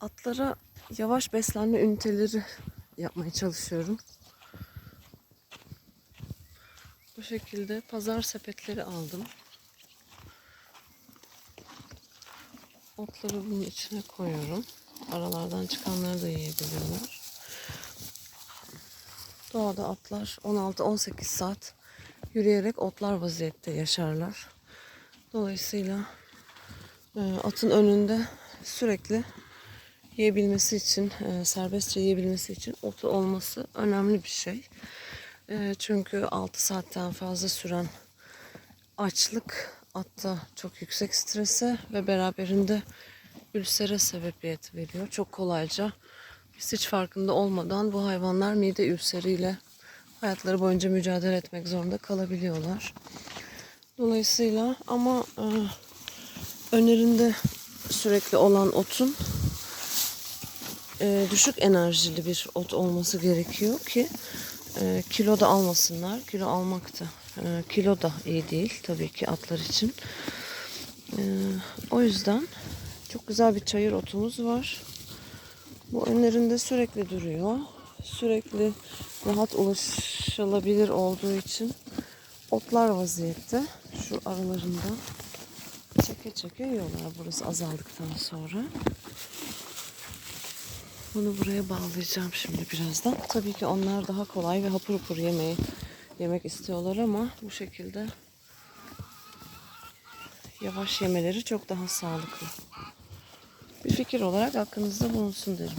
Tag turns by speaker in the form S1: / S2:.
S1: atlara yavaş beslenme üniteleri yapmaya çalışıyorum. Bu şekilde pazar sepetleri aldım. Otları bunun içine koyuyorum. Aralardan çıkanları da yiyebiliyorlar. Doğada atlar 16-18 saat yürüyerek otlar vaziyette yaşarlar. Dolayısıyla e, atın önünde sürekli yiyebilmesi için, e, serbestçe yiyebilmesi için otu olması önemli bir şey. E, çünkü 6 saatten fazla süren açlık atta çok yüksek strese ve beraberinde ülsere sebebiyet veriyor. Çok kolayca biz hiç farkında olmadan bu hayvanlar mide ülseriyle hayatları boyunca mücadele etmek zorunda kalabiliyorlar. Dolayısıyla ama e, önerinde sürekli olan otun e, düşük enerjili bir ot olması gerekiyor ki e, kilo da almasınlar. Kilo almak da e, kilo da iyi değil tabii ki atlar için. E, o yüzden çok güzel bir çayır otumuz var. Bu önlerinde sürekli duruyor. Sürekli rahat ulaşılabilir olduğu için otlar vaziyette. Şu aralarında çeke çeke yiyorlar burası azaldıktan sonra. Bunu buraya bağlayacağım şimdi birazdan. Tabii ki onlar daha kolay ve hapur hapur yemeği yemek istiyorlar ama bu şekilde yavaş yemeleri çok daha sağlıklı. Bir fikir olarak aklınızda bulunsun derim.